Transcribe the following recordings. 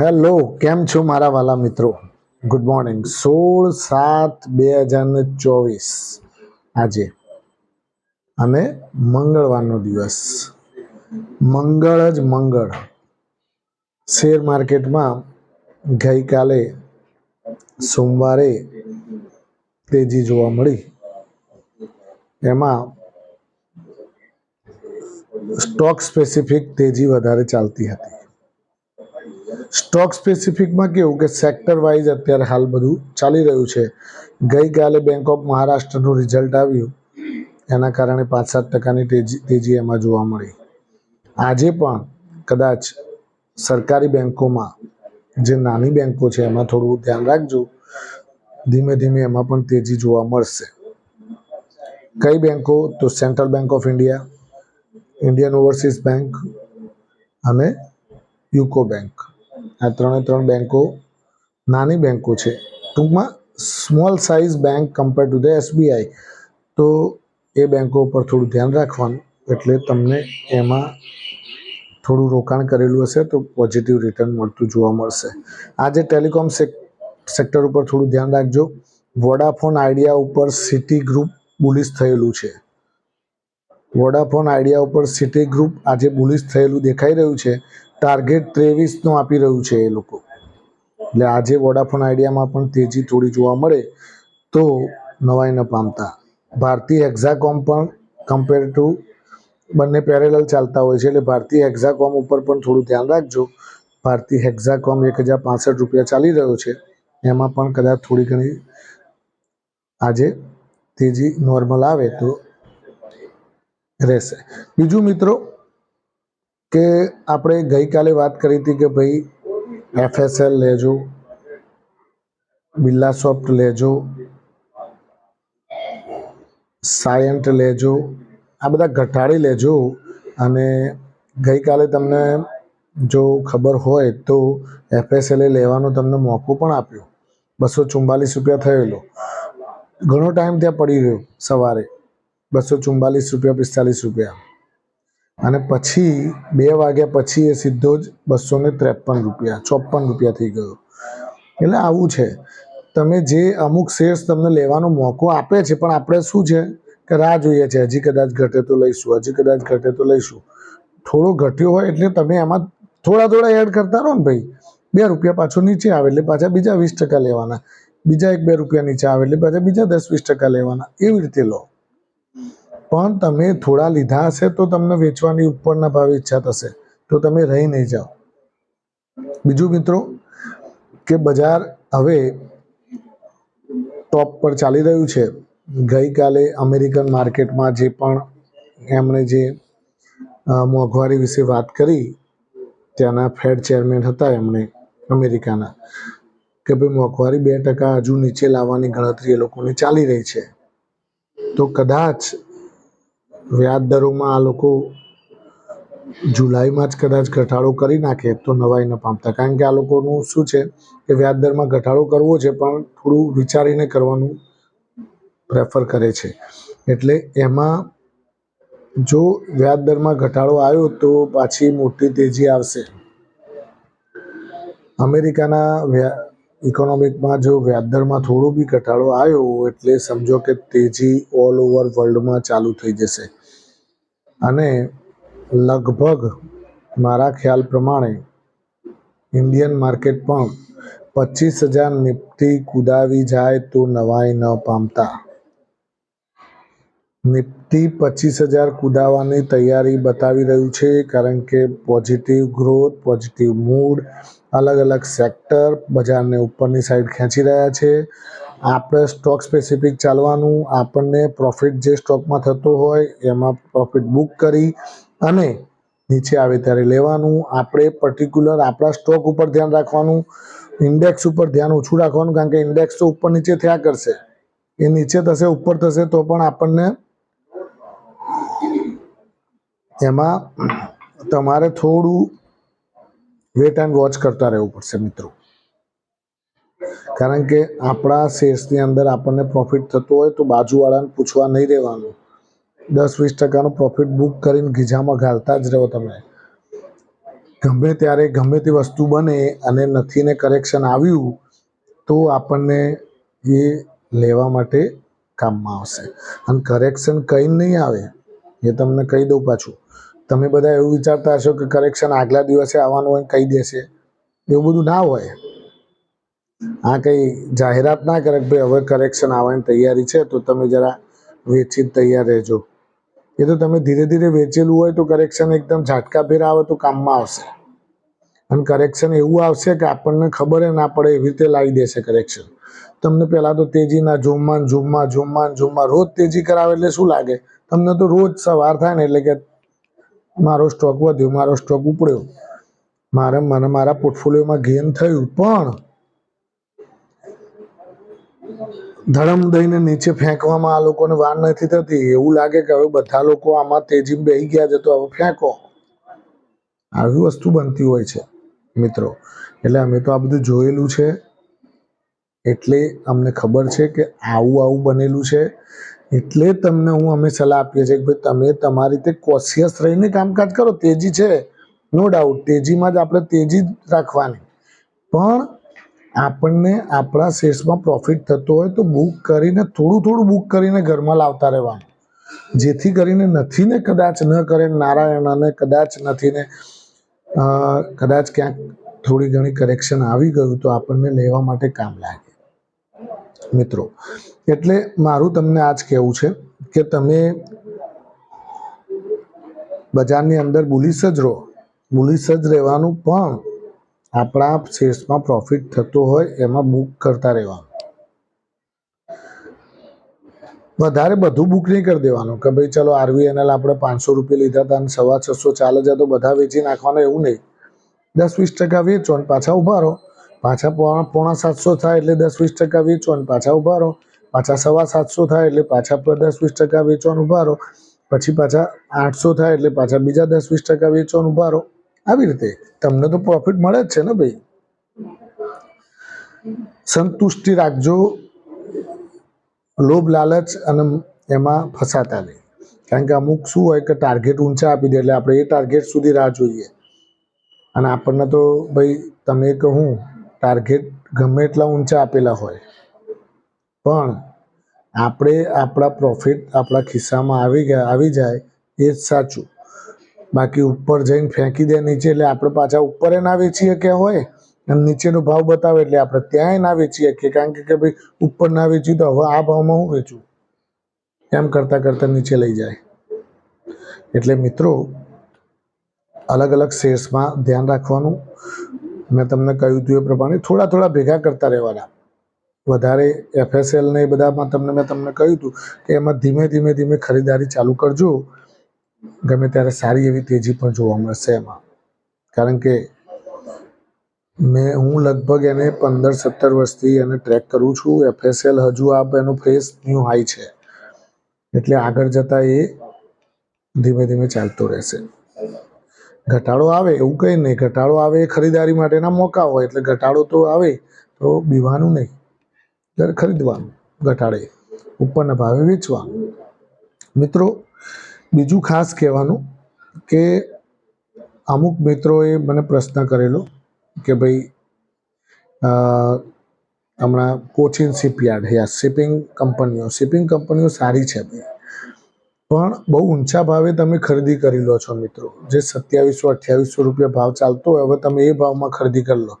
Hello, કેમ છો મારા વાલા મિત્રો? ગુડ મોર્નિંગ સોળ સાત બે હજાર ને ચોવીસ આજે. અને મંગળવારનો દિવસ. મંગળ જ મંગળ. શેર માર્કેટમાં ગઈકાલે સોમવારે તેજી જોવા મળી. એમાં સ્ટોક સ્પેસિફિક તેજી વધારે ચાલતી હતી. સ્ટોક સ્પેસિફિકમાં કેવું કે સેક્ટર વાઇઝ અત્યારે હાલ બધું ચાલી રહ્યું છે. ગઈકાલે બેંક ઓફ મહારાષ્ટ્રનું રિઝલ્ટ આવ્યું. એના કારણે પાંચ સાત ટકાની તેજી તેજી એમાં જોવા મળી. આજે પણ કદાચ સરકારી બેંકોમાં જે નાની બેંકો છે એમાં થોડું ધ્યાન રાખજો. ધીમે ધીમે એમાં પણ તેજી જોવા મળશે. કઈ બેંકો? તો central bank of India Indian overseas bank અને યુકો બેંક આ ત્રણે ત્રણ બેન્કો નાની બેન્કો છે. ટૂંકમાં small size bank compare to the SBI. તો એ બેંકો ઉપર થોડું ધ્યાન રાખવાનું, એટલે તમને એમાં થોડું રોકાણ કરેલું હશે તો પોઝિટિવ રિટર્ન મળતું જોવા મળશે. આજે ટેલિકોમ સેક્ટર ઉપર થોડું ધ્યાન રાખજો. વોડાફોન આઈડિયા ઉપર સિટી ગ્રુપ બુલિશ થયેલું છે. વોડાફોન આઈડિયા ઉપર સિટી ગ્રુપ આજે બુલિશ થયેલું દેખાઈ રહ્યું છે. ટાર્ગેટ ત્રેવીસનું આપી રહ્યું છે એ લોકો. એટલે આજે વોડાફોન આઈડિયામાં પણ તેજી થોડી જોવા મળે તો નવાઈ ન પામતા. ભારતીય એક્ઝાકોમ પણ કમ્પેર ટુ બંને પેરેલલ ચાલતા હોય છે, એટલે ભારતીય એક્ઝાકોમ ઉપર પણ થોડું ધ્યાન રાખજો. ભારતીય હેક્ઝાકોમ એક હજાર પાસઠ રૂપિયા ચાલી રહ્યો છે. એમાં પણ કદાચ થોડી ઘણી આજે તેજી નોર્મલ આવે તો રહેશે. બીજું મિત્રો કે આપણે ગઈકાલે વાત કરી હતી કે ભાઈ એફએસએલ લેજો બિરલા સોફ્ટ લેજો સાયન્ટ લેજો, આ બધા ઘટાડી લેજો અને ગઈકાલે તમને જો ખબર હોય તો એફએસએલે લેવાનો તમને મોકો પણ આપ્યો. બસો ચુમ્બાલીસ રૂપિયા થયેલો. ઘણો ટાઈમ ત્યાં પડી રહ્યો સવારે. બસો ચુમ્બાલીસ રૂપિયા, પિસ્તાલીસ રૂપિયા. અને પછી બે વાગ્યા પછી એ સીધો જ બસો ને ત્રેપન રૂપિયા, ચોપન રૂપિયા થઈ ગયો. એટલે આવું છે. તમે જે અમુક શેર્સ તમને લેવાનો મોકો આપે છે, પણ આપણે શું છે કે રાહ જોઈએ છે. હજી કદાચ ઘટે તો લઈશું, હજી કદાચ ઘટે તો લઈશું. થોડો ઘટ્યો હોય એટલે તમે એમાં થોડા થોડા એડ કરતા રહો ને ભાઈ. બે રૂપિયા પાછો નીચે આવે એટલે પાછા બીજા વીસ ટકા લેવાના. બીજા એક બે રૂપિયા નીચે આવે એટલે પાછા બીજા દસ વીસ ટકા લેવાના. એવી રીતે લો. પણ તમે થોડા લીધા હશે તો તમને વેચવાની ઉપરના ભાવે ઈચ્છા થશે. તો તમે રહી નહીં જાઓ. બીજું મિત્રો, કે બજાર હવે ટોપ પર ચાલી રહ્યું છે. ગઈકાલે અમેરિકન માર્કેટમાં જે પણ એમણે જે મોંઘવારી વિશે વાત કરી, ત્યાંના ફેડ ચેરમેન હતા એમણે અમેરિકાના, કે ભાઈ મોંઘવારી બે ટકા હજુ નીચે લાવવાની ગણતરી એ લોકોની ચાલી રહી છે. તો કદાચ વ્યાજ દરોમાં આ લોકો જુલાઈમાં જ કદાચ ઘટાડો કરી નાખે તો નવાઈ ન પામતા. કારણ કે આ લોકોનું શું છે કે વ્યાજ દરમાં ઘટાડો કરવો છે, પણ થોડું વિચારીને કરવાનું પ્રેફર કરે છે. એટલે એમાં જો વ્યાજ દરમાં ઘટાડો આવ્યો તો પાછી મોટી તેજી આવશે. અમેરિકાના ઇકોનોમિકમાં જો વ્યાજદરમાં થોડો બી ઘટાડો આવ્યો એટલે સમજો કે તેજી ઓલ ઓવર વર્લ્ડમાં ચાલુ થઈ જશે. અને લગભગ મારા ખ્યાલ પ્રમાણે ઇન્ડિયન માર્કેટ પણ પચીસ હજાર નિફ્ટી કુદાવી જાય તો નવાઈ ન પામતા. નિફ્ટી પચીસ હજાર કુદાવાની તૈયારી બતાવી રહ્યું છે કારણ કે પોઝિટિવ ગ્રોથ, પોઝિટિવ મૂડ, અલગ અલગ સેક્ટર બજારને ઉપરની સાઈડ ખેંચી રહ્યા છે. આપણે સ્ટોક સ્પેસિફિક ચાલવાનું, આપણને પ્રોફિટ જે સ્ટોકમાં થતો હોય, એમાં પ્રોફિટ બુક કરી અને નીચે આવે ત્યારે લેવાનું. આપણે પર્ટિક્યુલર આપણા સ્ટોક ઉપર ધ્યાન રાખવાનું ઇન્ડેક્સ ઉપર ધ્યાન ઓછું રાખવાનું, કારણ કે ઇન્ડેક્સ તો ઉપર નીચે થયા કરશે. એ નીચે થશે, ઉપર થશે, તો પણ આપણને એમાં તમારે થોડું વેટ એન્ડ વોચ કરતા રહેવું પડશે મિત્રો. કારણ કે આપણા શેર્સની અંદર આપણને પ્રોફિટ થતો હોય તો બાજુવાળાને પૂછવા નહીં રહેવાનું. દસ વીસ ટકાનો પ્રોફિટ બુક કરીને ગીજામાં ઘાલતા જ રહો તમે. ગમે ત્યારે ગમે તે વસ્તુ બને અને નથી ને કરેક્શન આવ્યું, તો આપણને એ લેવા માટે કામમાં આવશે. અને કરેક્શન કંઈ નહીં આવે, એ તમને કહી દઉં પાછું. તમે બધા એવું વિચારતા હશો કે કરેક્શન આગલા દિવસે આવવાનું હોય કહી દેશે. એવું બધું ના હોય. આ કંઈ જાહેરાત ના કરે કે ભાઈ હવે કરેક્શન આવવાની તૈયારી છે, તો તમે જરા વેચી તૈયાર રહેજો. એ તો તમે ધીરે ધીરે વેચેલું હોય તો કરેક્શન એકદમ ઝાટકાભેર આવે તો કામમાં આવશે. અને કરેક્શન એવું આવશે કે આપણને ખબર ના પડે એવી રીતે લાવી દેશે કરેક્શન તમને પહેલાં તો તેજીના ઝૂમમાં ઝૂમમાં ઝૂમમાં ઝૂમમાં રોજ તેજી કરાવે એટલે શું લાગે? તમને તો રોજ સવાર થાય ને એટલે કે મારો સ્ટોક વધ્યો, મારો સ્ટોક ઉપડ્યો. મારે, મને મારા પોર્ટફોલિયોમાં ગેન થયું પણ ધડમ દઈને નીચે ફેંકવામાં આ લોકોને વાર નથી થતી. એવું લાગે કે હવે બધા લોકો આમાં તેજી બેહી ગયા છે તો હવે ફેંકો. આવી વસ્તુ બનતી હોય છે, મિત્રો. એટલે અમે તો આ બધું જોયેલું છે. એટલે અમને ખબર છે કે આવું આવું બનેલું છે. એટલે તમને હું અમે સલાહ આપીએ છીએ કે ભાઈ તમે તમારી રીતે કોશિયસ રહીને કામકાજ કરો. તેજી છે નો ડાઉટ તેજીમાં જ આપણે તેજી રાખવાની. પણ આપણને આપણા શેર્સમાં પ્રોફિટ થતો હોય તો બુક કરીને થોડું થોડું બુક કરીને ઘરમાં લાવતા રહેવાનું. જેથી કરીને નથી ને કદાચ ન કરે નારાયણ અને કદાચ નથી ને કદાચ ક્યાંક થોડી ઘણી કરેક્શન આવી ગયું તો આપણને લેવા માટે કામ લાગે. મિત્રો, એટલે મારું તમને આજ કહેવું છે કે તમે બજારની અંદર બુલિશ જ રહો. બુલિશ જ રહેવાનું પણ આપણા શેર્સમાં પ્રોફિટ થતો હોય, એમાં બુક કરતા રહેવાનું. વધારે બધું બુક નહીં કરી દેવાનું. કે ભાઈ, ચલો આરવીએનએલ આપણે પાંચસો રૂપિયા લીધા હતા અને સવા છસો ચાલે છે, તો બધા વેચી નાખવાના એવું નહીં. દસ વીસ ટકા વેચો અને પાછા ઊભા રહો. પાછા પોણા સાતસો થાય એટલે દસ વીસ ટકા વેચો અને પાછા ઊભા રહો. પાછા સવા સાતસો થાય એટલે પાછા દસ વીસ ટકા વેચવાનું ઊભા રહો. પછી પાછા આઠસો થાય એટલે પાછા બીજા દસ વીસ ટકા વેચવાનું ઊભા રહો. આવી રીતે. તમને તો પ્રોફિટ મળે જ છે ને ભાઈ. સંતુષ્ટિ રાખજો. લોભ, લાલચ અને એમાં ફસાતા નહીં. કારણ કે અમુક શું હોય કે ટાર્ગેટ ઊંચા આપી દે એટલે આપણે એ ટાર્ગેટ સુધી રાહ જોઈએ. અને આપણને તો ભાઈ તમે કહું ટાર્ગેટ ગમે એટલા ઊંચા આપેલા હોય. પણ આપણે આપણા પ્રોફિટ આપણા ખિસ્સામાં આવી ગયા, આવી જાય એ જ સાચું. બાકી ઉપર જઈને ફેંકી દે નીચે, એટલે આપણે પાછા ઉપર ના વેચીએ કે હોય? અને નીચેનો ભાવ બતાવે એટલે આપણે ત્યાંય ના વેચીએ કે કારણ કે ભાઈ ઉપર ના વેચ્યું તો હવે આ ભાવમાં હું વેચું? એમ કરતાં કરતાં નીચે લઈ જાય. એટલે મિત્રો, અલગ અલગ શેર્સમાં ધ્યાન રાખવાનું. મેં તમને કહ્યું હતું એ પ્રમાણે થોડા થોડા ભેગા કરતા રહેવાના. વધારે એફએસએલ ને એ બધામાં તમને મેં તમને કહ્યું હતું કે એમાં ધીમે ધીમે ધીમે ખરીદારી ચાલુ કરજો. ગમે ત્યારે સારી એવી તેજી પણ જોવા મળશે એમાં. કારણ કે મેં, હું લગભગ એને પંદર, સત્તર વર્ષથી એને ટ્રેક કરું છું. એફએસએલ હજુ આ એનો ફ્રેશ ન્યૂ હાઈ છે. એટલે આગળ જતાં એ ધીમે ધીમે ચાલતો રહેશે. ઘટાડો આવે, એવું કંઈ નહીં. ઘટાડો આવે એ ખરીદારી માટેના મોકા હોય. એટલે ઘટાડો તો આવે, તો બીવાનું નહીં. ત્યારે ખરીદવાનું, ઘટાડે. ઉપરના ભાવે વેચવાનું. મિત્રો બીજું ખાસ કહેવાનું કે અમુક મિત્રોએ મને પ્રશ્ન કરેલો કે ભાઈ હમણાં કોચિન શિપયાર્ડ યા શિપિંગ કંપનીઓ શિપિંગ કંપનીઓ સારી છે ભાઈ. પણ બહુ ઊંચા ભાવે તમે ખરીદી કરી લો છો મિત્રો. જે સત્યાવીસો, અઠ્યાવીસો રૂપિયા ભાવ ચાલતો હોય, હવે તમે એ ભાવમાં ખરીદી કરી લો.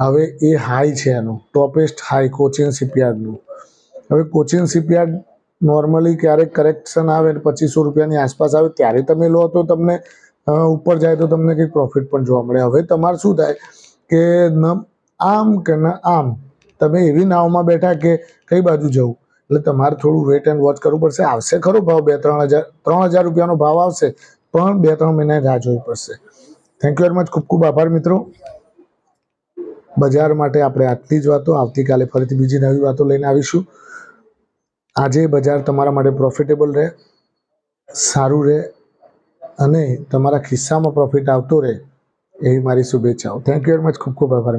હવે એ હાઈ છે એનું, ટોપેસ્ટ હાઈ કોચિન શિપયાર્ડનું. હવે કોચિન શિપયાર્ડ નોર્મલી ક્યારેક કરેક્શન આવે પચીસો રૂપિયાની આસપાસ આવે, ત્યારે તમે લો તો તમને ઉપર જાય તો તમને કંઈક પ્રોફિટ પણ જોવા મળે. હવે તમારે શું થાય કે ન, આમ કે ન આમ, તમે એવી નાવમાં બેઠા કે કઈ બાજુ જવું? એટલે તમારે થોડું વેટ એન્ડ વોચ કરવું પડશે. આવશે ખરો ભાવ, બે, ત્રણ હજાર ત્રણ હજાર રૂપિયાનો ભાવ આવશે, પણ બે, ત્રણ મહિના રાહ જોવી પડશે. થેન્ક યુ વેરી મચ ખૂબ ખૂબ આભાર મિત્રો. બજાર માટે આપણે આટલી જ વાતો. આવતીકાલે ફરીથી બીજી નવી વાતો લઈને આવીશું. આજે બજાર તમારા માટે પ્રોફિટેબલ રહે, સારું રહે અને તમારા ખિસ્સામાં પ્રોફિટ આવતો રહે એવી મારી શુભેચ્છાઓ. થેન્ક યુ વેરી મચ ખૂબ ખૂબ આભાર.